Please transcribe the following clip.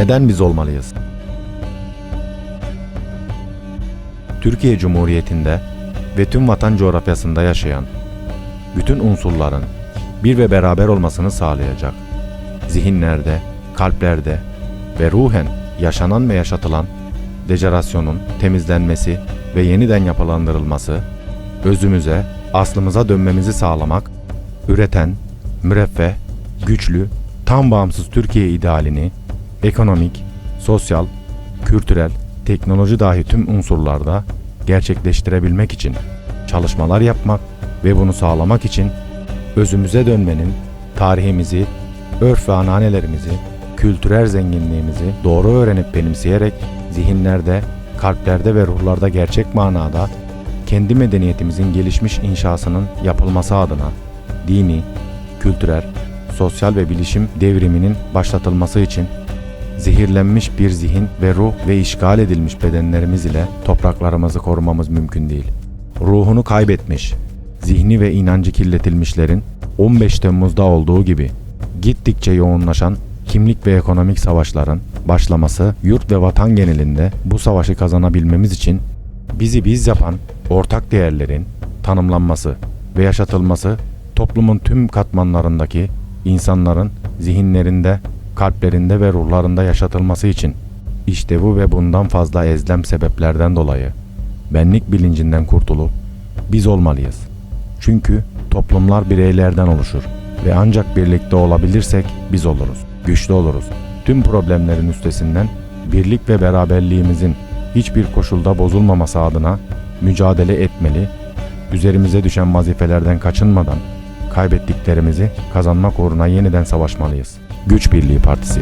Neden biz olmalıyız? Türkiye Cumhuriyeti'nde ve tüm vatan coğrafyasında yaşayan bütün unsurların bir ve beraber olmasını sağlayacak. Zihinlerde, kalplerde ve ruhen yaşanan ve yaşatılan dejenerasyonun temizlenmesi ve yeniden yapılandırılması, özümüze, aslımıza dönmemizi sağlamak, üreten, müreffeh, güçlü, tam bağımsız Türkiye idealini ekonomik, sosyal, kültürel, teknoloji dahi tüm unsurlarda gerçekleştirebilmek için çalışmalar yapmak ve bunu sağlamak için özümüze dönmenin tarihimizi, örf ve ananelerimizi, kültürel zenginliğimizi doğru öğrenip benimseyerek zihinlerde, kalplerde ve ruhlarda gerçek manada kendi medeniyetimizin gelişmiş inşasının yapılması adına dini, kültürel, sosyal ve bilişim devriminin başlatılması için zehirlenmiş bir zihin ve ruh ve işgal edilmiş bedenlerimiz ile topraklarımızı korumamız mümkün değil. Ruhunu kaybetmiş, zihni ve inancı kirletilmişlerin 15 Temmuz'da olduğu gibi gittikçe yoğunlaşan kimlik ve ekonomik savaşların başlaması yurt ve vatan genelinde bu savaşı kazanabilmemiz için bizi biz yapan ortak değerlerin tanımlanması ve yaşatılması toplumun tüm katmanlarındaki insanların zihinlerinde, kalplerinde ve ruhlarında yaşatılması için işte bu ve bundan fazla ezlem sebeplerden dolayı benlik bilincinden kurtulup biz olmalıyız. Çünkü toplumlar bireylerden oluşur ve ancak birlikte olabilirsek biz oluruz, güçlü oluruz. Tüm problemlerin üstesinden birlik ve beraberliğimizin hiçbir koşulda bozulmaması adına mücadele etmeli, üzerimize düşen vazifelerden kaçınmadan kaybettiklerimizi kazanmak uğruna yeniden savaşmalıyız. Güç Birliği Partisi